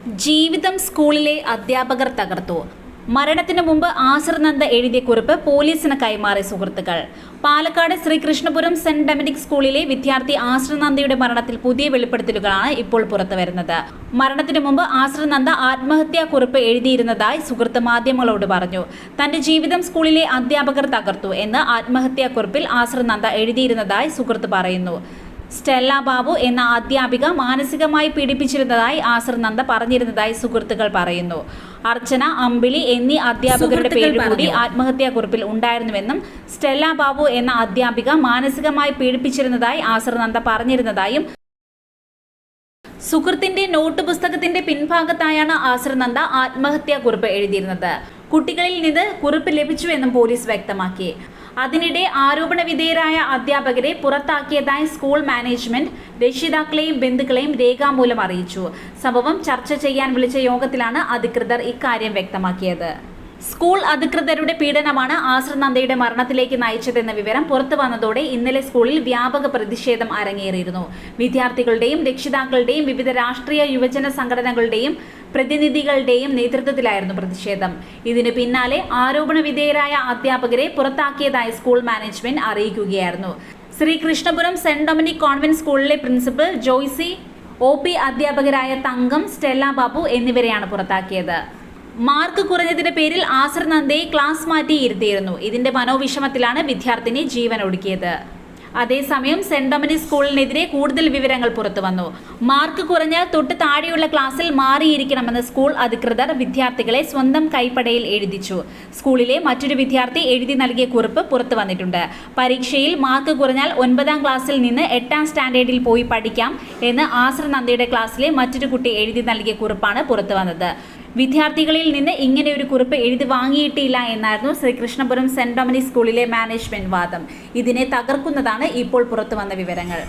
ജീവിതം സ്കൂളിലെ അധ്യാപകർ തകർത്തു. മരണത്തിന് മുമ്പ് ആശ്രനന്ദ എഴുതിയ കുറിപ്പ് പോലീസിന് കൈമാറി സുഹൃത്തുക്കൾ. പാലക്കാട് ശ്രീകൃഷ്ണപുരം സെന്റ് ഡൊമിനിക് സ്കൂളിലെ വിദ്യാർത്ഥി ആശ്രനന്ദയുടെ മരണത്തിൽ പുതിയ വെളിപ്പെടുത്തലുകളാണ് ഇപ്പോൾ പുറത്തുവരുന്നത് മരണത്തിന് മുമ്പ് ആശ്രനന്ദ ആത്മഹത്യാ കുറിപ്പ് എഴുതിയിരുന്നതായി സുഹൃത്ത് മാധ്യമങ്ങളോട് പറഞ്ഞു. തന്റെ ജീവിതം സ്കൂളിലെ അധ്യാപകർ തകർത്തു എന്ന് ആത്മഹത്യാ കുറിപ്പിൽ ആശ്രനന്ദ എഴുതിയിരുന്നതായി സുഹൃത്ത് പറയുന്നു. സ്റ്റെല്ല ബാബു എന്ന അധ്യാപിക മാനസികമായി പീഡിപ്പിച്ചിരുന്നതായി ആസർ നന്ദ പറഞ്ഞിരുന്നതായി സുഹൃത്തുക്കൾ പറയുന്നു. അർച്ചന അമ്പിളി എന്നീ അധ്യാപകരുടെ പേര് കൂടി ആത്മഹത്യാക്കുറിപ്പിൽ ഉണ്ടായിരുന്നുവെന്നും സ്റ്റെല്ല ബാബു എന്ന അധ്യാപിക മാനസികമായി പീഡിപ്പിച്ചിരുന്നതായി ആസർ നന്ദ പറഞ്ഞിരുന്നതായും സുഹൃത്തിന്റെ നോട്ട് പുസ്തകത്തിന്റെ പിൻഭാഗത്തായാണ് ആസർ നന്ദ ആത്മഹത്യാക്കുറിപ്പ് എഴുതിയിരുന്നത്. കുട്ടികളിൽ നിന്ന് കുറിപ്പ് ലഭിച്ചുവെന്നും പോലീസ് വ്യക്തമാക്കി. അതിനിടെ ആരോപണ വിധേയരായ അധ്യാപകരെ പുറത്താക്കിയതായി സ്കൂൾ മാനേജ്മെന്റ് രക്ഷിതാക്കളെയും ബന്ധുക്കളെയും രേഖാമൂലം അറിയിച്ചു. സംഭവം ചർച്ച ചെയ്യാൻ വിളിച്ച യോഗത്തിലാണ് അധികൃതർ ഇക്കാര്യം വ്യക്തമാക്കിയത്. സ്കൂൾ അധികൃതരുടെ പീഡനമാണ് ആശ്ര നന്ദയുടെ മരണത്തിലേക്ക് നയിച്ചതെന്ന വിവരം പുറത്തു വന്നതോടെ ഇന്നലെ സ്കൂളിൽ വ്യാപക പ്രതിഷേധം അരങ്ങേറിയിരുന്നു. വിദ്യാർത്ഥികളുടെയും രക്ഷിതാക്കളുടെയും വിവിധ രാഷ്ട്രീയ യുവജന സംഘടനകളുടെയും പ്രതിനിധികളുടെയും നേതൃത്വത്തിലായിരുന്നു പ്രതിഷേധം. ഇതിനു പിന്നാലെ ആരോപണ വിധേയരായ അധ്യാപകരെ പുറത്താക്കിയതായി സ്കൂൾ മാനേജ്മെന്റ് അറിയിക്കുകയായിരുന്നു. ശ്രീകൃഷ്ണപുരം സെന്റ് ഡൊമിനിക് കോൺവെന്റ് സ്കൂളിലെ പ്രിൻസിപ്പൽ ജോയ്സി ഒ പി അധ്യാപകരായ തങ്കം സ്റ്റെല്ല ബാബു എന്നിവരെയാണ് പുറത്താക്കിയത്. മാർക്ക് കുറഞ്ഞതിന്റെ പേരിൽ ആസർ നന്ദയെ ക്ലാസ് മാറ്റി ഇരുത്തിയിരുന്നു. ഇതിന്റെ മനോവിഷമത്തിലാണ് വിദ്യാർത്ഥിനി ജീവൻ ഒടുക്കിയത് അതേസമയം സെന്റ് ഡൊമിനിക് സ്കൂളിനെതിരെ കൂടുതൽ വിവരങ്ങൾ പുറത്തു വന്നു. മാർക്ക് കുറഞ്ഞ് തൊട്ട് താഴെയുള്ള ക്ലാസ്സിൽ മാറിയിരിക്കണമെന്ന് സ്കൂൾ അധികൃതർ വിദ്യാർത്ഥികളെ സ്വന്തം കൈപ്പടയിൽ എഴുതിച്ചു. സ്കൂളിലെ മറ്റൊരു വിദ്യാർത്ഥി എഴുതി നൽകിയ കുറിപ്പ് പുറത്തു വന്നിട്ടുണ്ട്. പരീക്ഷയിൽ മാർക്ക് കുറഞ്ഞാൽ ഒൻപതാം ക്ലാസ്സിൽ നിന്ന് എട്ടാം സ്റ്റാൻഡേർഡിൽ പോയി പഠിക്കാം എന്ന് ആശ്ര നന്ദിയുടെ ക്ലാസ്സിലെ മറ്റൊരു കുട്ടി എഴുതി നൽകിയ കുറിപ്പാണ് പുറത്തു വന്നത്. വിദ്യാർത്ഥികളിൽ നിന്ന് ഇങ്ങനെ ഒരു കുറിപ്പ് എഴുതി വാങ്ങിയിട്ടില്ല എന്നായിരുന്നു ശ്രീകൃഷ്ണപുരം സെന്റ് ഡൊമിനിക് സ്കൂളിലെ മാനേജ്മെന്റ് വാദം. ഇതിനെ തകർക്കുന്നതാണ് ഇപ്പോൾ പുറത്തു വന്ന വിവരങ്ങൾ.